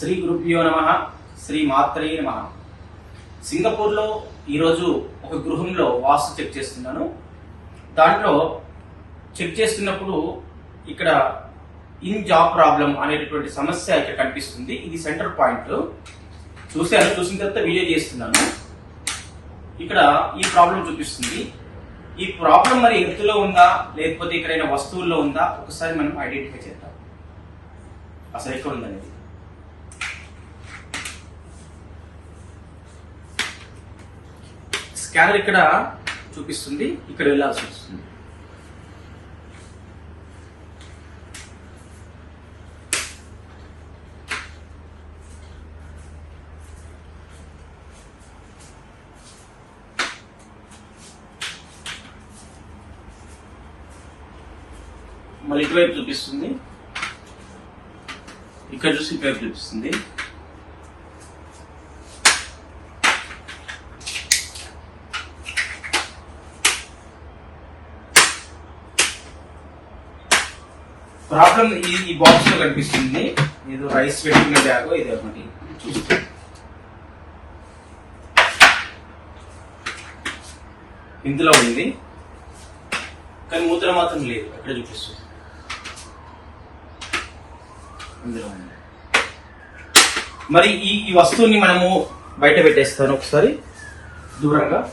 శ్రీ గురుభ్యో నమ శ్రీ మాత్రే నమ. సింగపూర్లో ఈరోజు ఒక గృహంలో వాస్తు చెక్ చేస్తున్నాను. దాంట్లో చెక్ చేస్తున్నప్పుడు ఇక్కడ ఇన్ జాబ్ ప్రాబ్లం అనేటటువంటి సమస్య ఇక్కడ కనిపిస్తుంది. ఇది సెంటర్ పాయింట్. చూశాను చూసిన తర్వాత వీడియో చేస్తున్నాను. ఇక్కడ ఈ ప్రాబ్లం చూపిస్తుంది. ఈ ప్రాబ్లం మరి ఎత్తులో ఉందా లేకపోతే ఎక్కడైనా వస్తువుల్లో ఉందా? ఒకసారి మనం ఐడెంటిఫై చేద్దాం. అసలు ఎక్కడ ఉందనేది? స్కానర్ ఇక్కడ చూపిస్తుంది ఇక్కడ వెళ్ళాల్సి వస్తుంది. మళ్ళీ ఇటువైపు చూపిస్తుంది. ఇక్కడ చూసి ఇటువైపు చూపిస్తుంది. ప్రాబ్లం ఈ ఈ బాక్స్లో కనిపిస్తుంది. ఏదో రైస్ పెట్టిన బ్యాగ్ ఇది ఒకటి. చూస్తే ఇందులో ఉంది. కానీ ముద్ర మాత్రం లేదు. ఎక్కడ చూపిస్తుంది. ఇందులో ఉంది. మరి ఈ ఈ వస్తువుని మనము బయట పెట్టేస్తాను ఒకసారి. దూరంగా.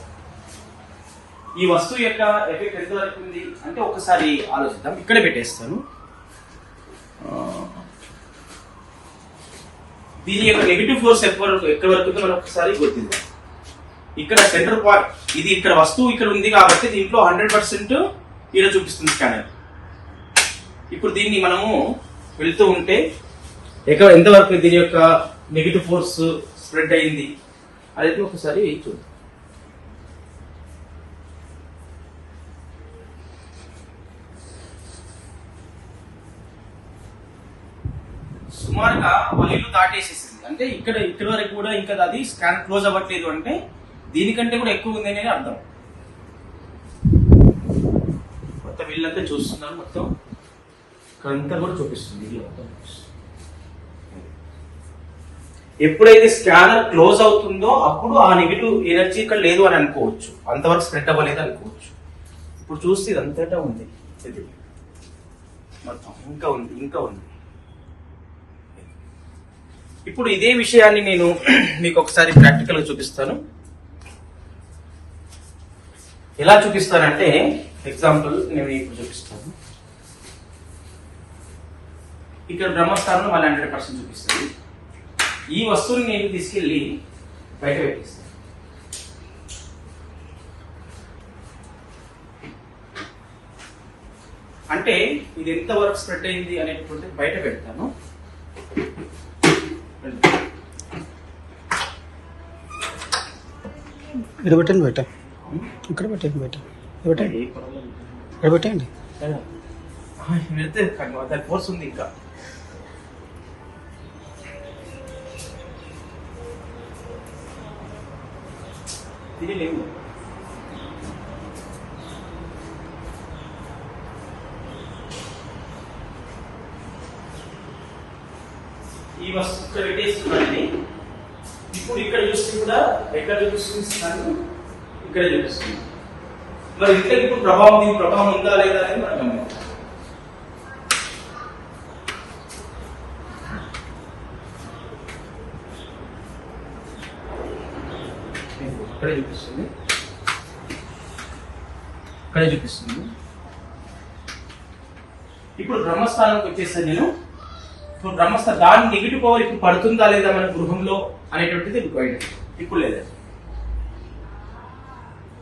ఈ వస్తువు యొక్క ఎఫెక్ట్ ఎంత వరకు ఉంది? అంటే ఒకసారి ఆలోచిద్దాం. ఇక్కడే పెట్టేస్తాను. దీని యొక్క నెగిటివ్ ఫోర్స్ ఎక్కడ వరకు ఎక్కడి వరకు మనం ఒకసారి గుర్తిద్దాం ఇక్కడ సెంటర్ పాయింట్ ఇది ఇక్కడ వస్తువు ఇక్కడ ఉంది కాబట్టి దీంట్లో హండ్రెడ్ పర్సెంట్ ఈడ చూపిస్తుంది స్కానర్ ఇప్పుడు దీన్ని మనము వెళ్తూ ఉంటే ఎక్కడ ఎంతవరకు దీని యొక్క నెగిటివ్ ఫోర్స్ స్ప్రెడ్ అయింది? అనేది ఒకసారి చూద్దాం సుమారుగా వాళ్ళ ఇల్లు దాటేసేసింది. అంటే ఇక్కడ ఇక్కడ వరకు కూడా ఇంకా అది స్కాన్ క్లోజ్ అవ్వట్లేదు అంటే దీనికంటే కూడా ఎక్కువ ఉంది అనేది అర్థం. మొత్తం ఇల్లంతా చూస్తున్నాను మొత్తం. ఇక్కడంతా కూడా చూపిస్తుంది ఇల్లు మొత్తం. ఎప్పుడైతే స్కానర్ క్లోజ్ అవుతుందో అప్పుడు ఆ నెగిటివ్ ఎనర్జీ ఇక్కడ లేదు అని అనుకోవచ్చు. అంతవరకు స్ప్రెడ్ అవ్వలేదు అనుకోవచ్చు. ఇప్పుడు చూస్తే ఇదంతటా ఉంది. మొత్తం ఇంకా ఉంది ఇంకా ఉంది. ఇప్పుడు ఇదే విషయాన్ని నేను మీకు ఒకసారి ప్రాక్టికల్గా చూపిస్తాను. ఎలా చూపిస్తానంటే ఎగ్జాంపుల్ నేను ఇప్పుడు చూపిస్తాను. ఇక్కడ బ్రహ్మస్థానం మళ్ళీ హండ్రెడ్ పర్సెంట్ చూపిస్తుంది ఈ వస్తువుని నేను తీసుకెళ్ళి బయట పెట్టేస్తాను. అంటే ఇది ఎంతవరకు స్ప్రెడ్ అయింది అనేటువంటి బయట పెడతాను. ఇక్కడ పెట్టండి బయట ఇక్కడ పెట్టండి బయట పెట్టండి. ఇక్కడ పెట్టండి. ఫోర్స్ ఉంది ఇంకా. తినలేము. ఈ వస్తువు ఇక్కడ పెట్టేస్తున్నాను ఇప్పుడు ఇక్కడ చూస్తే కూడా ఎక్కడ చూపిస్తున్నాను ఇక్కడ చూపిస్తుంది. మరి ఇక్కడ ఇప్పుడు ప్రభావం దీని ప్రభావం ఉందా లేదా అనేది మనం గమనించాలి. ఇక్కడే చూపిస్తుంది. ఇక్కడే చూపిస్తుంది. ఇప్పుడు బ్రహ్మస్థానంకి వచ్చేసాను నేను? ఇప్పుడు బ్రహ్మస్థ దాని నెగిటివ్ పవర్ ఇప్పుడు పడుతుందా లేదా మన గృహంలో అనేటువంటిది ఇప్పుడు ఇప్పుడు లేదా.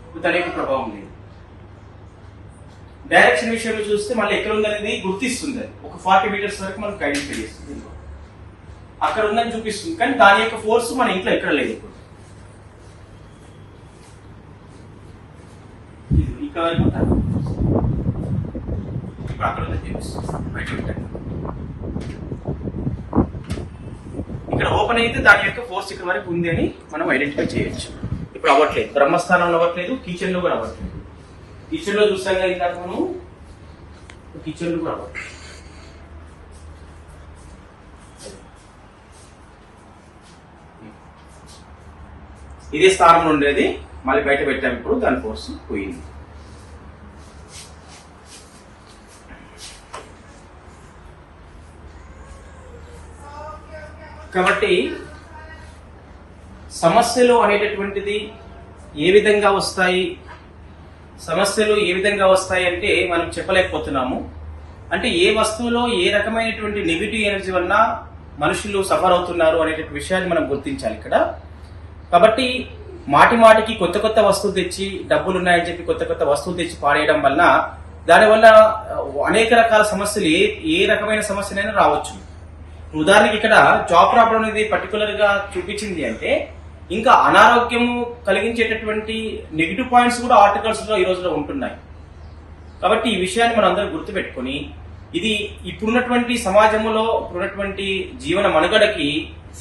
ఇప్పుడు దాని ప్రభావం లేదు. డైరెక్షన్ విషయంలో చూస్తే మళ్ళీ ఎక్కడ ఉందనేది గుర్తిస్తుంది. ఒక ఫార్టీ మీటర్స్ వరకు మనకు ఐడెంటిఫై చేస్తుంది అక్కడ ఉందని చూపిస్తుంది. కానీ దాని యొక్క ఫోర్స్ మన ఇంట్లో ఎక్కడ లేదు ఇప్పుడు. ఇక్కడ వరకు ఇప్పుడు అక్కడ ఉందని చూపిస్తుంది. ఇక్కడ ఓపెన్ అయితే దాని యొక్క ఫోర్స్ ఇక్కడ వరకు ఉంది అని మనం ఐడెంటిఫై చేయొచ్చు. ఇప్పుడు అవ్వట్లేదు. బ్రహ్మస్థానంలో అవ్వట్లేదు కిచెన్లో కూడా అవ్వట్లేదు. కిచెన్లో కదా ఇందాక మనం. కిచెన్లో కూడా అవ్వట్లేదు. ఇదే స్థానంలో ఉండేది. మళ్ళీ బయట పెట్టాం ఇప్పుడు దాని ఫోర్స్ పోయింది. కాబట్టి సమస్యలు అనేటటువంటిది ఏ విధంగా వస్తాయి? సమస్యలు ఏ విధంగా వస్తాయి అంటే మనం చెప్పలేకపోతున్నాము. అంటే ఏ వస్తువులో ఏ రకమైనటువంటి నెగిటివ్ ఎనర్జీ వలన మనుషులు సఫర్ అవుతున్నారు అనేటువంటి విషయాన్ని మనం గుర్తించాలి ఇక్కడ. కాబట్టి మాటి మాటికి కొత్త కొత్త వస్తువులు తెచ్చి డబ్బులు ఉన్నాయని చెప్పి కొత్త కొత్త వస్తువులు తెచ్చి పాడేయడం వలన దానివల్ల అనేక రకాల సమస్యలు ఏ ఏ రకమైన సమస్యలైనా రావచ్చు. ఉదాహరణకి ఇక్కడ జాబ్ ప్రాబ్లం అనేది పర్టికులర్గా చూపించింది అంటే ఇంకా అనారోగ్యము కలిగించేటటువంటి నెగిటివ్ పాయింట్స్ కూడా ఆర్టికల్స్లో ఈ రోజులో ఉంటున్నాయి. కాబట్టి ఈ విషయాన్ని మనం అందరం గుర్తుపెట్టుకొని ఇది ఇప్పుడున్నటువంటి సమాజంలో ఇప్పుడున్నటువంటి జీవన మనుగడకి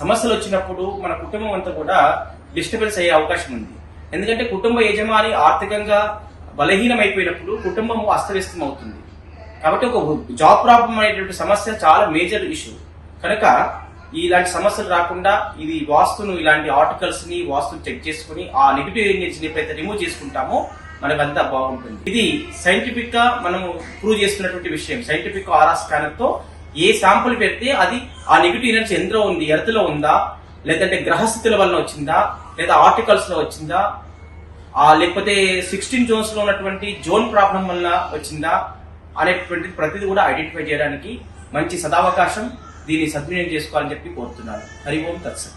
సమస్యలు వచ్చినప్పుడు మన కుటుంబం అంతా కూడా డిస్టర్బెన్స్ అయ్యే అవకాశం ఉంది. ఎందుకంటే కుటుంబ యజమాని ఆర్థికంగా బలహీనమైపోయినప్పుడు కుటుంబం అస్తవ్యస్తం అవుతుంది కాబట్టి ఒక జాబ్ ప్రాబ్లం అనేటువంటి సమస్య చాలా మేజర్ ఇష్యూ కనుక ఇలాంటి సమస్యలు రాకుండా ఇది వాస్తును ఇలాంటి ఆర్టికల్స్ని వాస్తును చెక్ చేసుకుని ఆ నెగిటివ్ ఎనర్జీని ఎప్పుడైతే రిమూవ్ చేసుకుంటామో మనకంతా బాగుంటుంది. ఇది సైంటిఫిక్గా మనము ప్రూవ్ చేస్తున్నటువంటి విషయం. సైంటిఫిక్ ఆరా స్కానర్తో ఏ శాంపుల్ పెడితే అది ఆ నెగిటివ్ ఎనర్జీ ఎందులో ఉంది ఎర్త్లో ఉందా లేదంటే గ్రహస్థితుల వలన వచ్చిందా లేదా ఆర్టికల్స్లో వచ్చిందా ఆ లేకపోతే సిక్స్టీన్ జోన్స్లో ఉన్నటువంటి జోన్ ప్రాబ్లం వల్ల వచ్చిందా అనేటువంటి ప్రతిదీ కూడా ఐడెంటిఫై చేయడానికి మంచి సదావకాశం దీన్ని సద్వినియోగం చేసుకోవాలని చెప్పి కోరుతున్నాను. హరి ఓం తత్సం